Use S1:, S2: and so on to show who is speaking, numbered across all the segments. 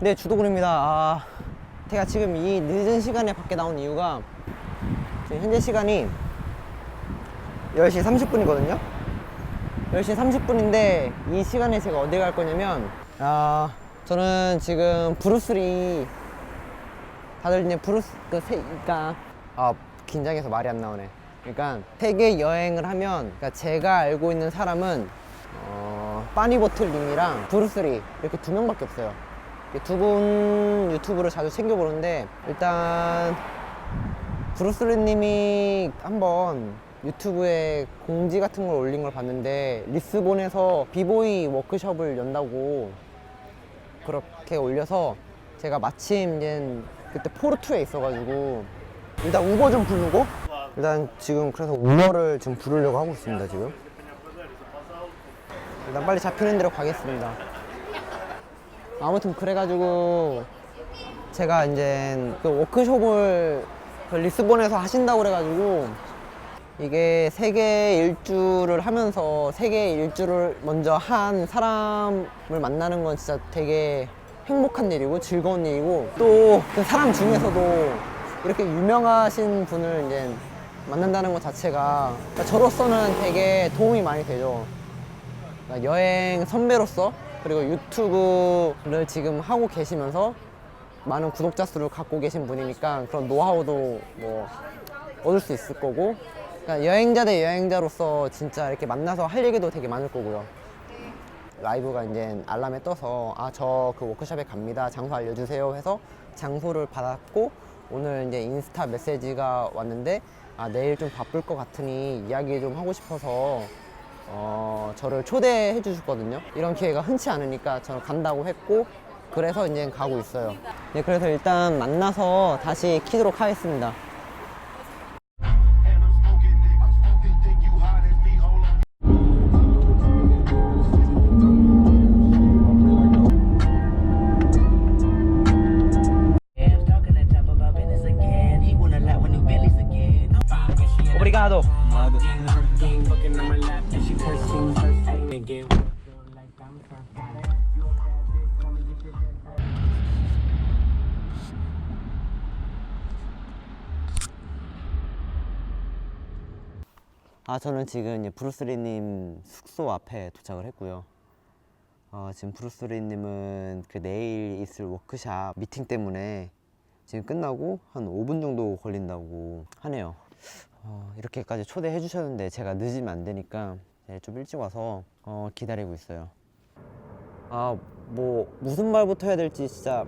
S1: 네, 주도군입니다. 아, 제가 지금 이 늦은 시간에 밖에 나온 이유가 현재 시간이 10시 30분이거든요. 10시 30분인데 이 시간에 제가 어디 갈 거냐면 아, 저는 지금 브루스리 다들 이제 브루스 그 세, 그러니까 아 긴장해서 말이 안 나오네. 그러니까 세계 여행을 하면 그러니까 제가 알고 있는 사람은 어, 빠니보틀 님이랑 브루스리 이렇게 두 명밖에 없어요. 두 분 유튜브를 자주 챙겨보는데 일단 브루스리님이 한번 유튜브에 공지 같은 걸 올린 걸 봤는데 리스본에서 비보이 워크숍을 연다고 그렇게 올려서 제가 마침 이제 그때 포르투에 있어가지고 일단 우버 좀 부르고 일단 지금 그래서 우버를 지금 부르려고 하고 있습니다 지금. 일단 빨리 잡히는 대로 가겠습니다 아무튼 그래가지고 제가 이제 그 워크숍을 그 리스본에서 하신다고 그래가지고 이게 세계 일주를 하면서 세계 일주를 먼저 한 사람을 만나는 건 진짜 되게 행복한 일이고 즐거운 일이고 또 그 사람 중에서도 이렇게 유명하신 분을 이제 만난다는 것 자체가 저로서는 되게 도움이 많이 되죠. 그러니까 여행 선배로서 그리고 유튜브를 지금 하고 계시면서 많은 구독자 수를 갖고 계신 분이니까 그런 노하우도 뭐 얻을 수 있을 거고 그러니까 여행자 대 여행자로서 진짜 이렇게 만나서 할 얘기도 되게 많을 거고요. 라이브가 이제 알람에 떠서 아 저 그 워크숍에 갑니다 장소 알려주세요 해서 장소를 받았고 오늘 이제 인스타 메시지가 왔는데 아 내일 좀 바쁠 것 같으니 이야기 좀 하고 싶어서 어 저를 초대해 주셨거든요. 이런 기회가 흔치 않으니까 저는 간다고 했고 그래서 이제 가고 있어요. 네 그래서 일단 만나서 다시 키도록 하겠습니다 아 저는 지금 이제 브루스리님 숙소 앞에 도착을 했고요. 어, 지금 브루스리님은 그 내일 있을 워크샵 미팅 때문에 지금 끝나고 한 5분 정도 걸린다고 하네요. 어, 이렇게까지 초대해 주셨는데 제가 늦으면 안 되니까 네, 좀 일찍 와서 어, 기다리고 있어요. 아 뭐 무슨 말부터 해야 될지 진짜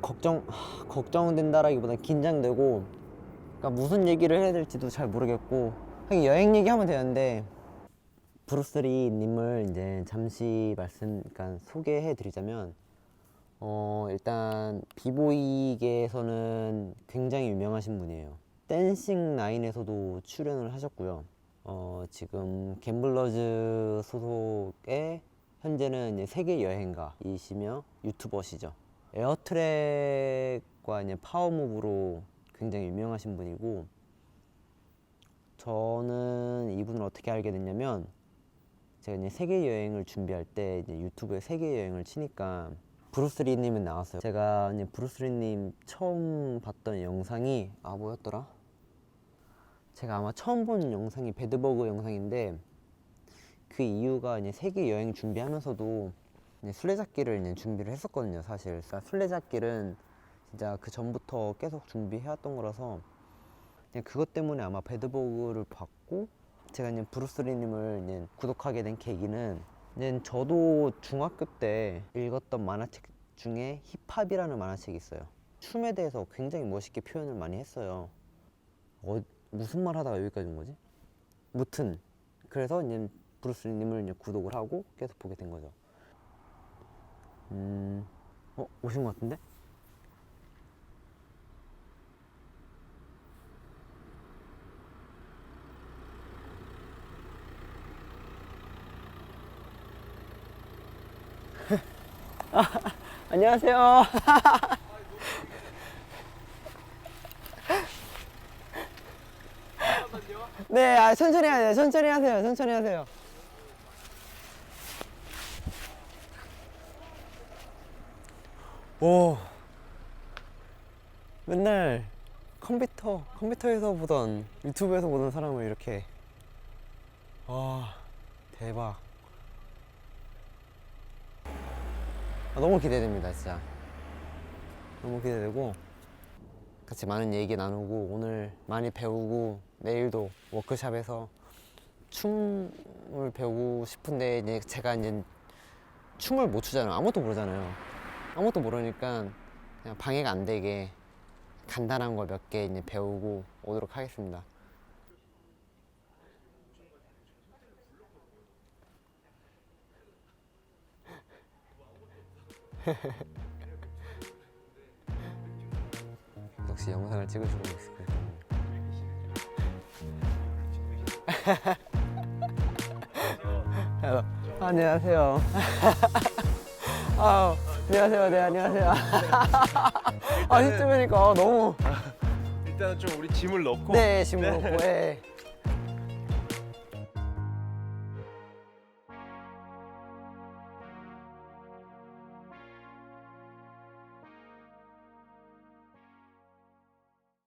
S1: 걱정 하, 걱정된다라기보다 긴장되고 그러니까 무슨 얘기를 해야 될지도 잘 모르겠고 하긴 여행 얘기하면 되는데 브루스리 님을 이제 잠시 말씀 그러니까 소개해 드리자면 어 일단 비보이계에서는 굉장히 유명하신 분이에요. 댄싱 라인에서도 출연을 하셨고요. 어 지금 갬블러즈 소속의 현재는 이제 세계 여행가이시며 유튜버시죠. 에어트랙과 이제 파워무브로 굉장히 유명하신 분이고 저는 이분을 어떻게 알게 됐냐면 제가 이제 세계 여행을 준비할 때 이제 유튜브에 세계 여행을 치니까 브루스리님은 나왔어요. 제가 이제 브루스리님 처음 봤던 영상이 아 뭐였더라? 제가 아마 처음 본 영상이 배드버그 영상인데 그 이유가 이제 세계 여행 준비하면서도 이제 술래잡기를 이제 준비를 했었거든요. 사실 그러니까 술래잡기는 진짜 그 전부터 계속 준비해왔던 거라서 그것 때문에 아마 배드버그를 봤고 제가 이제 브루스리님을 이제 구독하게 된 계기는 이제 저도 중학교 때 읽었던 만화책 중에 힙합이라는 만화책이 있어요. 춤에 대해서 굉장히 멋있게 표현을 많이 했어요. 어, 무슨 말 하다가 여기까지 온 거지? 무튼 그래서 이제 브루스리님을 이제 구독을 하고 계속 보게 된 거죠. 음, 어 오신 것 같은데? 안녕하세요. 네, 아, 천천히 하세요. 천천히 하세요. 천천히 하세요. 오. 맨날 컴퓨터, 컴퓨터에서 보던 유튜브에서 보던 사람을 이렇게. 와, 대박. 아, 너무 기대됩니다, 진짜. 너무 기대되고. 같이 많은 얘기 나누고, 오늘 많이 배우고, 내일도 워크샵에서 춤을 배우고 싶은데, 이제 제가 이제 춤을 못 추잖아요. 아무것도 모르잖아요. 아무것도 모르니까 그냥 방해가 안 되게 간단한 걸몇개 이제 배우고 오도록 하겠습니다. 역시 영상을 찍으시고 있을 거예요. 안녕하세요. 아, 안녕하세요. 네, 안녕하세요. 아, 시쯤이니까 너무.
S2: 일단은 좀 우리 짐을 넣고
S1: 네, 지금 그렇고, 예.